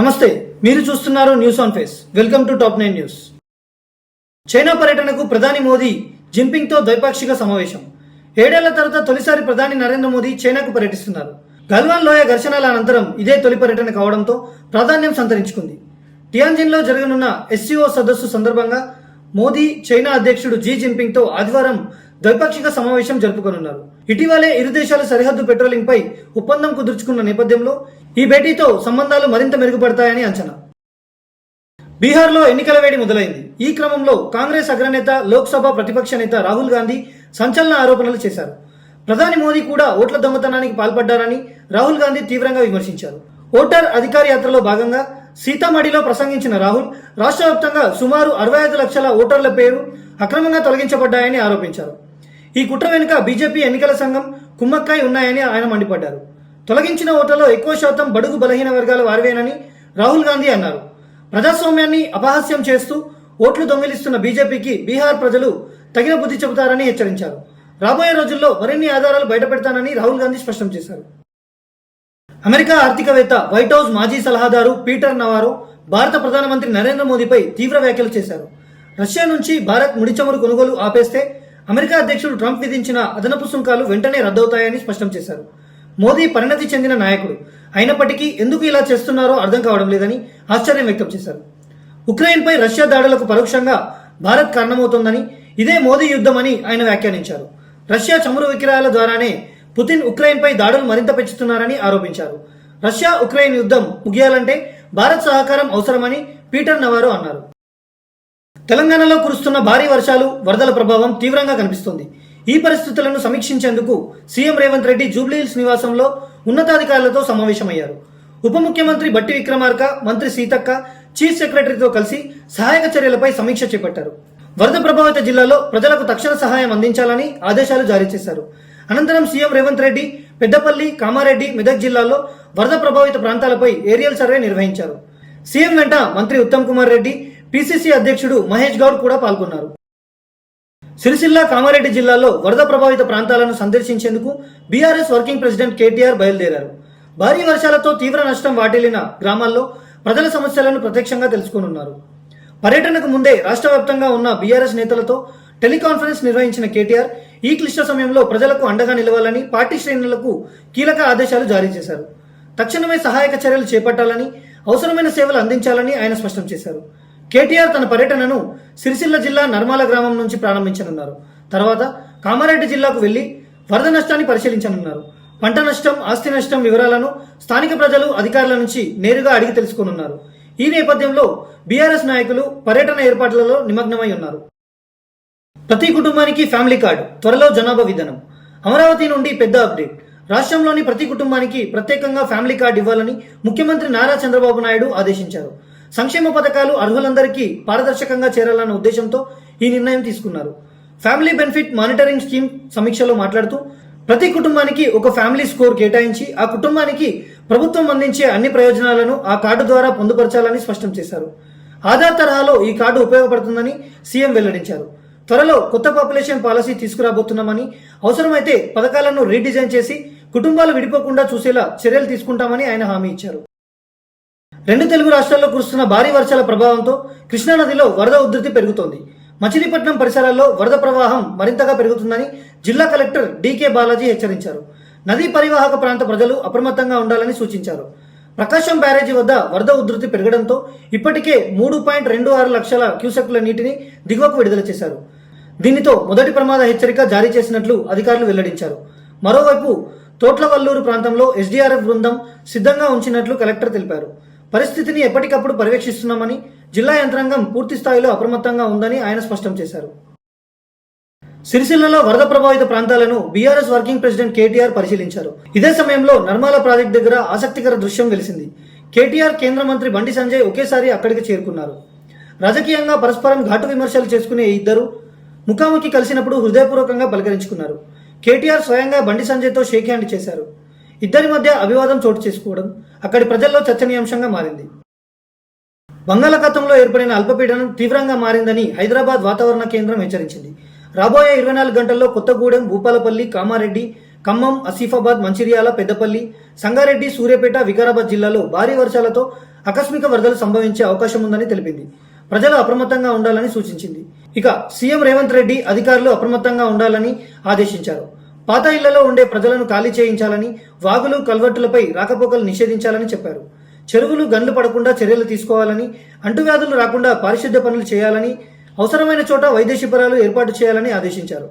నమస్తే మీరు చూస్తున్నారు news on face welcome to top nine news China పర్యటనకు ప్రధాని మోదీ జింపింగ్తో ద్వైపాక్షిక సమావేశం. ఏడేళ్ళ తర్వాత తొలిసారి ప్రధాని నరేంద్ర మోదీ చైనాకు పర్యటిస్తున్నారు. గల్వాన్ లోయ ఘర్షణల అనంతరం ఇదే తొలి పర్యటన కావడంతో ప్రాధాన్యం సంతరించుకుంది. టియాన్జిన్లో జరగనున్న ఎస్సీఓ సదస్సు సందర్భంగా మోదీ చైనా అధ్యక్షుడు జీ జింపింగ్తో ఆదివారం ద్వైపాక్షిక సమావేశం జరుపుకోనున్నారు. ఇటీవలే ఇరు దేశాల సరిహద్దు పెట్రోలింగ్ పై ఒప్పందం కుదుర్చుకున్న నేపథ్యంలో ఈ భేటీతో సంబంధాలు మరింత మెరుగుపడతాయని అంచనా. బీహార్లో ఎన్నికల వేడి మొదలైంది. ఈ క్రమంలో కాంగ్రెస్ అగ్రనేత లోక్సభ ప్రతిపక్ష నేత రాహుల్ గాంధీ సంచలన ఆరోపణలు చేశారు. ప్రధాని మోదీ కూడా ఓట్ల దొంగతనానికి పాల్పడ్డారని రాహుల్ గాంధీ తీవ్రంగా విమర్శించారు. ఓటర్ అధికార యాత్రలో భాగంగా సీతామడిలో ప్రసంగించిన రాహుల్ రాష్ట్ర వ్యాప్తంగా సుమారు అరవై ఐదు లక్షల ఓటర్ల పేరు అక్రమంగా తొలగించబడ్డాయని ఆరోపించారు. ఈ కుట్ర వెనుక బీజేపీ ఎన్నికల సంఘం కుమ్మక్కాయి ఉన్నాయని ఆయన మండిపడ్డారు. తొలగించిన ఓటర్లో ఎక్కువ శాతం బడుగు బలహీన వర్గాల వారివేనని రాహుల్ గాంధీ అన్నారు. ప్రజాస్వామ్యాన్ని అపహాస్యం చేస్తూ ఓట్లు దొంగిలిస్తున్న బీజేపీకి బీహార్ ప్రజలు తగిన బుద్ధి చెబుతారని హెచ్చరించారు. రాబోయే రోజుల్లో మరిన్ని ఆధారాలు బయటపెడతానని రాహుల్ గాంధీ స్పష్టం చేశారు. అమెరికా ఆర్థికవేత్త వైట్ హౌస్ మాజీ సలహాదారు పీటర్ నవారో భారత ప్రధానమంత్రి నరేంద్ర మోదీపై తీవ్ర వ్యాఖ్యలు చేశారు. రష్యా నుంచి భారత్ ముడిచమురు కొనుగోలు ఆపేస్తే అమెరికా అధ్యక్షుడు ట్రంప్ విధించిన అదనపు సుంకాలు వెంటనే రద్దవుతాయని స్పష్టం చేశారు. మోదీ పరిణతి చెందిన నాయకుడు. అయినప్పటికీ ఎందుకు ఇలా చేస్తున్నారో అర్థం కావడం లేదని ఆశ్చర్యం వ్యక్తం చేశారు. ఉక్రెయిన్పై రష్యా దాడులకు పరోక్షంగా భారత్ కారణమవుతోందని ఇదే మోదీ యుద్ధమని ఆయన వ్యాఖ్యానించారు. రష్యా చమురు విక్రయాల ద్వారానే పుతిన్ ఉక్రెయిన్పై దాడులు మరింత పెంచుతున్నారని ఆరోపించారు. రష్యా ఉక్రెయిన్ యుద్ధం ముగియాలంటే భారత్ సహకారం అవసరమని పీటర్ నవారో అన్నారు. తెలంగాణలో కురుస్తున్న భారీ వర్షాలు వరదల ప్రభావం తీవ్రంగా కనిపిస్తోంది. ఈ పరిస్థితులను సమీక్షించేందుకు సీఎం రేవంత్ రెడ్డి జూబ్లీహిల్స్ నివాసంలో ఉన్నతాధికారులతో సమావేశమయ్యారు. ఉప ముఖ్యమంత్రి బట్టి విక్రమార్క మంత్రి సీతక్క చీఫ్ సెక్రటరీతో కలిసి సహాయక చర్యలపై సమీక్ష చేపట్టారు. వరద ప్రభావిత జిల్లాలో ప్రజలకు తక్షణ సహాయం అందించాలని ఆదేశాలు జారీ చేశారు. అనంతరం సీఎం రేవంత్ రెడ్డి పెద్దపల్లి కామారెడ్డి మెదక్ జిల్లాల్లో వరద ప్రభావిత ప్రాంతాలపై ఏరియల్ సర్వే నిర్వహించారు. సీఎం వెంట మంత్రి ఉత్తమ్ కుమార్ రెడ్డి పిసిసి అధ్యక్షుడు మహేష్ గౌడ్ కూడా పాల్గొన్నారు. సిరిసిల్ల కామారెడ్డి జిల్లాలో వరద ప్రభావిత ప్రాంతాలను సందర్శించేందుకు బీఆర్ఎస్ వర్కింగ్ ప్రెసిడెంట్ కేటీఆర్ బయలుదేరారు. భారీ వర్షాలతో తీవ్ర నష్టం వాటిల్లిన గ్రామాల్లో ప్రజల సమస్యలను ప్రత్యక్షంగా తెలుసుకోనున్నారు. పర్యటనకు ముందే రాష్ట్ర వ్యాప్తంగా ఉన్న బీఆర్ఎస్ నేతలతో టెలికాన్ఫరెన్స్ నిర్వహించిన కేటీఆర్ ఈ క్లిష్ట సమయంలో ప్రజలకు అండగా నిలవాలని పార్టీ శ్రేణులకు కీలక ఆదేశాలు జారీ చేశారు. తక్షణమే సహాయక చర్యలు చేపట్టాలని అవసరమైన సేవలు అందించాలని ఆయన స్పష్టం చేశారు. కేటీఆర్ తన పర్యటనను సిరిసిల్ల జిల్లా నర్మాల గ్రామం నుంచి ప్రారంభించనున్నారు. తర్వాత కామారెడ్డి జిల్లాకు వెళ్ళి వరద నష్టాన్ని పరిశీలించనున్నారు. పంట నష్టం ఆస్తి నష్టం వివరాలను స్థానిక ప్రజలు అధికారుల నుంచి నేరుగా అడిగి తెలుసుకోనున్నారు. ఈ నేపథ్యంలో బీఆర్ఎస్ నాయకులు పర్యటన ఏర్పాట్లలో నిమగ్నమై ఉన్నారు. ప్రతి కుటుంబానికి ఫ్యామిలీ కార్డు త్వరలో జనాభా విధానం అమరావతి నుండి పెద్ద అప్డేట్. రాష్ట్రంలోని ప్రతి కుటుంబానికి ప్రత్యేకంగా ఫ్యామిలీ కార్డు ఇవ్వాలని ముఖ్యమంత్రి నారా చంద్రబాబు నాయుడు ఆదేశించారు. సంక్షేమ పథకాలు అర్హులందరికీ పారదర్శకంగా చేరాలన్న ఉద్దేశంతో ఈ నిర్ణయం తీసుకున్నారు. ఫ్యామిలీ బెనిఫిట్ మానిటరింగ్ స్కీమ్ సమీక్షలో మాట్లాడుతూ ప్రతి కుటుంబానికి ఒక ఫ్యామిలీ స్కోర్ కేటాయించి ఆ కుటుంబానికి ప్రభుత్వం అందించే అన్ని ప్రయోజనాలను ఆ కార్డు ద్వారా పొందుపరచాలని స్పష్టం చేశారు. ఆధార్ తరహాలో ఈ కార్డు ఉపయోగపడుతుందని సీఎం వెల్లడించారు. త్వరలో కొత్త పాపులేషన్ పాలసీ తీసుకురాబోతున్నామని అవసరమైతే పథకాలను రీడిజైన్ చేసి కుటుంబాలు విడిపోకుండా చూసేలా చర్యలు తీసుకుంటామని ఆయన హామీ ఇచ్చారు. రెండు తెలుగు రాష్ట్రాల్లో కురుస్తున్న భారీ వర్షాల ప్రభావంతో కృష్ణానదిలో వరద ఉధృతి పెరుగుతోంది. మచిలీపట్నం పరిసరాల్లో వరద ప్రవాహం మరింతగా పెరుగుతుందని జిల్లా కలెక్టర్ డీకే బాలాజీ హెచ్చరించారు. నదీ పరివాహక ప్రాంత ప్రజలు అప్రమత్తంగా ఉండాలని సూచించారు. ప్రకాశం బ్యారేజీ వద్ద వరద ఉధృతి పెరగడంతో ఇప్పటికే మూడు పాయింట్ రెండు ఆరు లక్షల క్యూసెక్ల నీటిని దిగువకు విడుదల చేశారు. దీనితో మొదటి ప్రమాద హెచ్చరిక జారీ చేసినట్లు అధికారులు వెల్లడించారు. మరోవైపు తోట్లవల్లూరు ప్రాంతంలో ఎస్డీఆర్ఎఫ్ బృందం సిద్ధంగా ఉంచినట్లు కలెక్టర్ తెలిపారు. పరిస్థితిని ఎప్పటికప్పుడు పర్యవేక్షిస్తున్నామని జిల్లా యంత్రాంగం పూర్తి స్థాయిలో అప్రమత్తంగా ఉందని ఆయన స్పష్టం చేశారు. సిరిసిల్లలో వరద ప్రభావిత ప్రాంతాలను బీఆర్ఎస్ వర్కింగ్ ప్రెసిడెంట్ కేటీఆర్ పరిశీలించారు. ఇదే సమయంలో నర్మాల ప్రాజెక్టు దగ్గర ఆసక్తికర దృశ్యం వెలిసింది. కేటీఆర్ కేంద్ర మంత్రి బండి సంజయ్ ఒకేసారి అక్కడికి చేరుకున్నారు. రాజకీయంగా పరస్పరం ఘాటు విమర్శలు చేసుకునే ఈ ఇద్దరు ముఖాముఖి కలిసినప్పుడు హృదయపూర్వకంగా పలకరించుకున్నారు. కేటీఆర్ స్వయంగా బండి సంజయ్తో షేక్ హ్యాండ్ చేశారు. ఇద్దరి మధ్య అభివాదం చోటు చేసుకోవడం అక్కడి ప్రజల్లో చర్చనీయాంశంగా మారింది. బంగాళాఖాతంలో ఏర్పడిన అల్పపీడనం తీవ్రంగా మారిందని హైదరాబాద్ వాతావరణ కేంద్రం హెచ్చరించింది. రాబోయే ఇరవై నాలుగు గంటల్లో కొత్తగూడెం భూపాలపల్లి కామారెడ్డి ఖమ్మం ఆసిఫాబాద్ మంచిర్యాల పెద్దపల్లి సంగారెడ్డి సూర్యాపేట వికారాబాద్ జిల్లాలో భారీ వర్షాలతో ఆకస్మిక వరదలు సంభవించే అవకాశం ఉందని తెలిపింది. ప్రజలు అప్రమత్తంగా ఉండాలని సూచించింది. ఇక సీఎం రేవంత్ రెడ్డి అధికారులు అప్రమత్తంగా ఉండాలని ఆదేశించారు. పాత ఇళ్ళలో ఉండే ప్రజలను ఖాళీ చేయించాలని వాగులు కల్వర్టులపై రాకపోకలు నిషేధించాలని చెప్పారు. చెరువులు గండ్లు పడకుండా చర్యలు తీసుకోవాలని అంటువ్యాధులు రాకుండా పారిశుద్ధ్య పనులు చేయాలని అవసరమైన చోట వైద్య శిబిరాలు ఏర్పాటు చేయాలని ఆదేశించారు.